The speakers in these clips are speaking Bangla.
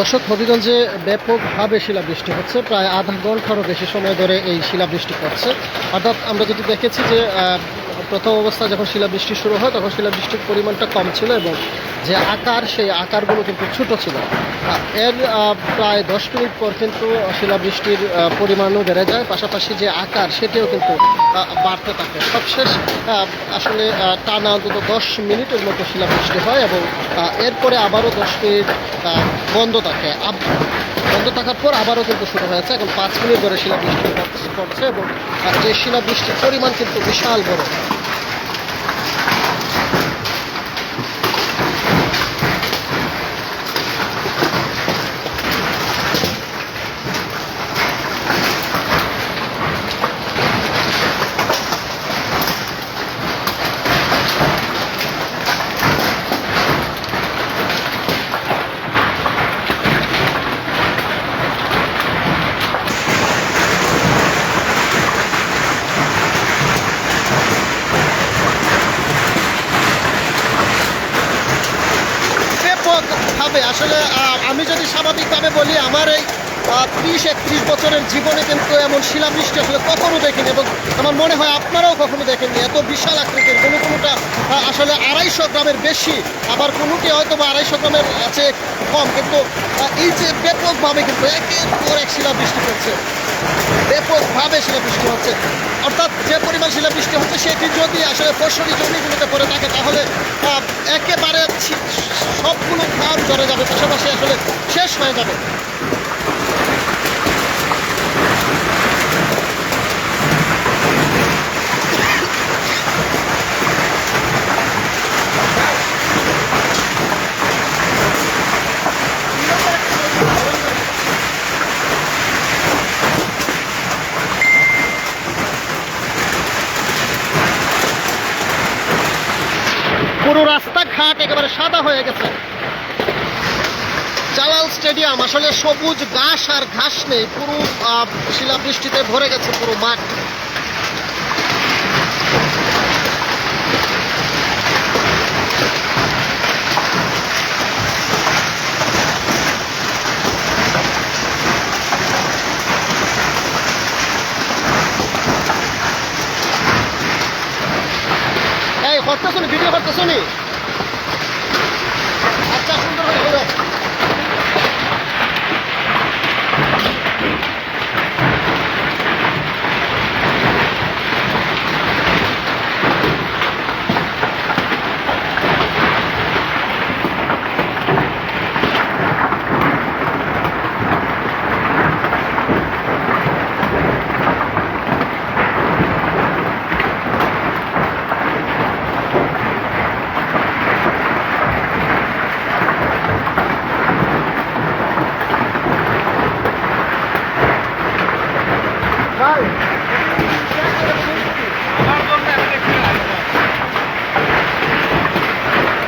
দর্শক, হবিগঞ্জে ব্যাপকভাবে শিলাবৃষ্টি হচ্ছে। প্রায় আধা ঘন্টারও বেশি সময় ধরে এই শিলাবৃষ্টি করছে অর্থাৎ আমরা যদি দেখেছি যে প্রথম অবস্থা যখন শিলাবৃষ্টি শুরু হয়, তখন শিলাবৃষ্টির পরিমাণটা কম ছিল এবং যে আকার, সেই আকারগুলো কিন্তু ছোটো ছিল। এর প্রায় দশ মিনিট পর কিন্তু শিলাবৃষ্টির পরিমাণও বেড়ে যায়। পাশাপাশি যে আকার, সেটিও কিন্তু বাড়তে থাকে। সবশেষ আসলে টানা অন্তত দশ মিনিটের মতো শিলাবৃষ্টি হয় এবং এরপরে আবারও দশ মিনিট বন্ধ থাকে। আব- বন্ধ থাকার পর আবারও কিন্তু শুরু হয়েছে এখন পাঁচ মিনিট ধরে শিলাবৃষ্টি পড়ছে- পড়ছে এবং যে শিলাবৃষ্টির পরিমাণ কিন্তু বিশাল বড়। ব্যাপকভাবে আসলে আমি যদি স্বাভাবিকভাবে বলি আমার এই ত্রিশ, একত্রিশ বছরের জীবনে কিন্তু এমন শিলাবৃষ্টি আসলে কখনো দেখিনি এবং আমার মনে হয় আপনারাও কখনো দেখেননি। এত বিশাল আকৃতির কোনো কোনোটা আসলে আড়াইশো গ্রামের বেশি, আবার কোনোটি হয়তো বা আড়াইশো গ্রামের আছে কম, কিন্তু এই যে ব্যাপকভাবে কিন্তু একের পর এক শিলাবৃষ্টি করছে ব্যাপকভাবে শিলাবৃষ্টি হচ্ছে। অর্থাৎ যে পরিমাণ শিলাবৃষ্টি হচ্ছে, সেটি যদি আসলে ফসলি জমিগুলোতে পড়ে থাকে, তাহলে একেবারে সবগুলো ফার্ম ঝরে যাবে, পাশাপাশি আসলে শেষ হয়ে যাবে পুরো রাস্তাঘাট একেবারে হয়ে গেছে। জালাল স্টেডিয়াম, আসলে সবুজ ঘাস আর ঘাস নেই, পুরো শিলাবৃষ্টিতে ভরে গেছে পুরো মাঠ। Bye.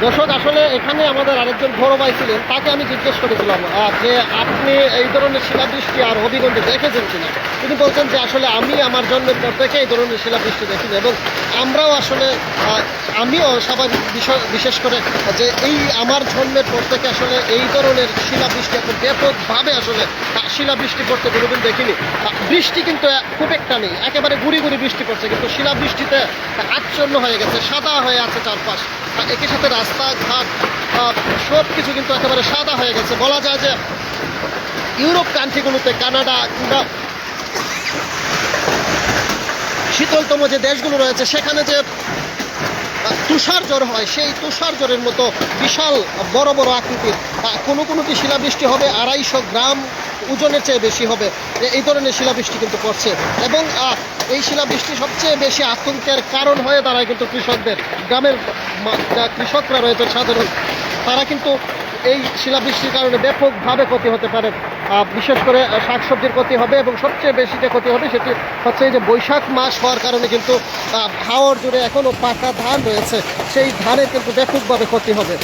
দর্শক, আসলে এখানে আমাদের আরেকজন বড় ভাই ছিলেন, তাকে আমি জিজ্ঞেস করেছিলাম যে আপনি এই ধরনের শিলাবৃষ্টি আর হবিগঞ্জে দেখেছেন কিনা? তিনি বলছেন যে আসলে আমি আমার জন্মের পর থেকে এই ধরনের শিলাবৃষ্টি দেখিনি এবং আমরাও আসলে আমিও স্বাভাবিক বিশেষ করে যে এই আমার জন্মের পর থেকে আসলে এই ধরনের শিলাবৃষ্টি এত ব্যাপকভাবে আসলে শিলাবৃষ্টি পড়তে কোনোদিন দেখিনি। বৃষ্টি কিন্তু খুব একটা নেই, একেবারে গুড়ি গুড়ি বৃষ্টি পড়ছে, কিন্তু শিলাবৃষ্টিতে আচ্ছন্ন হয়ে গেছে, সাদা হয়ে আছে চারপাশ। একই সাথে রাস্তাঘাট সব কিছু কিন্তু একেবারে সাদা হয়ে গেছে। বলা যায় যে ইউরোপ কান্ট্রিগুলোতে কানাডা কিংবা শীতলতম যে দেশগুলো রয়েছে, সেখানে যে তুষার জ্বর হয়, সেই তুষার জ্বরের মতো বিশাল বড় বড় আকৃতির কোনো কোনোটি শিলাবৃষ্টি হবে? আড়াইশো গ্রাম ওজনের চেয়ে বেশি হবে। এই ধরনের শিলাবৃষ্টি কিন্তু পড়ছে। এবং এই শিলাবৃষ্টি সবচেয়ে বেশি আতঙ্কের কারণ হয়ে দাঁড়ায় কিন্তু কৃষকদের। গ্রামের কৃষকরা রয়েছে সাধারণ, তারা কিন্তু এই শিলাবৃষ্টির কারণে ব্যাপকভাবে ক্ষতি হতে পারে। বিশেষ করে শাকসবজির ক্ষতি হবে এবং সবচেয়ে বেশি যে ক্ষতি হবে সেটি হচ্ছে এই যে বৈশাখ মাস হওয়ার কারণে কিন্তু হাওর জুড়ে এখনও পাকা ধান রয়েছে। সেই ধানের কিন্তু ব্যাপকভাবে ক্ষতি হবে।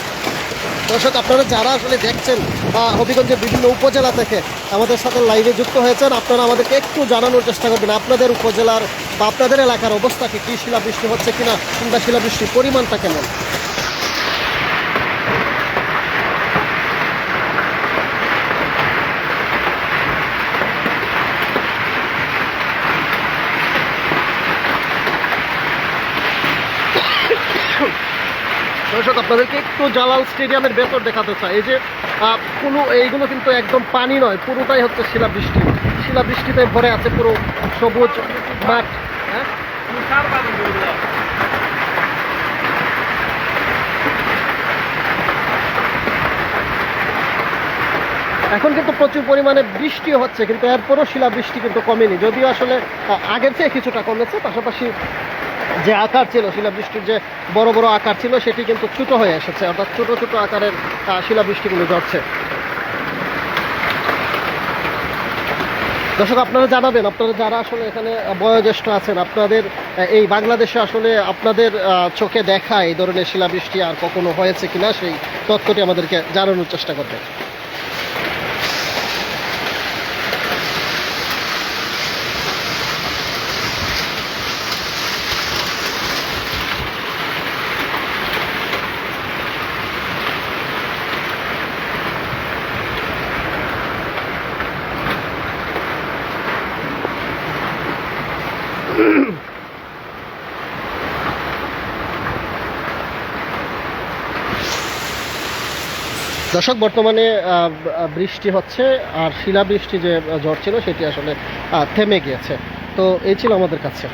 দর্শক, আপনারা যারা আসলে দেখছেন বা হবিগঞ্জের বিভিন্ন উপজেলা থেকে আমাদের সাথে লাইভে যুক্ত হয়েছেন, আপনারা আমাদেরকে একটু জানানোর চেষ্টা করবেন, আপনাদের উপজেলার বা আপনাদের এলাকার অবস্থাকে কি শিলাবৃষ্টি হচ্ছে কিনা কিংবা শিলাবৃষ্টির পরিমাণটা কেমন? দর্শক, আপনাদেরকে একটু জালাল স্টেডিয়ামের ভেতর দেখাতে চাই। এই যে কোনো এইগুলো কিন্তু একদম পানি নয়, পুরোটাই হচ্ছে শিলাবৃষ্টি। শিলাবৃষ্টিতে ভরে আছে পুরো সবুজ মাঠ হ্যাঁ? এখন কিন্তু প্রচুর পরিমাণে বৃষ্টি হচ্ছে, কিন্তু এরপরও শিলাবৃষ্টি কিন্তু কমেনি। যদিও আসলে আগের চেয়ে কিছুটা কমেছে, পাশাপাশি যে আকার ছিল, শিলাবৃষ্টির যে বড় বড় আকার ছিল, সেটি কিন্তু ছোট হয়ে এসেছে। অর্থাৎ ছোট ছোট আকারের শিলাবৃষ্টিগুলো ঝরছে। দর্শক, আপনারা জানাবেন, আপনারা যারা আসলে এখানে বয়োজ্যেষ্ঠ আছেন, আপনাদের এই বাংলাদেশে আসলে আপনাদের চোখে দেখা এই ধরনের শিলাবৃষ্টি আর কখনো হয়েছে কিনা, সেই তথ্যটি আমাদেরকে জানানোর চেষ্টা করবেন। দর্শক, বর্তমানে বৃষ্টি হচ্ছে, আর শিলাবৃষ্টি যে ঝড় ছিল, সেটি আসলে থেমে গিয়েছে। তো এই ছিল আমাদের কাছে।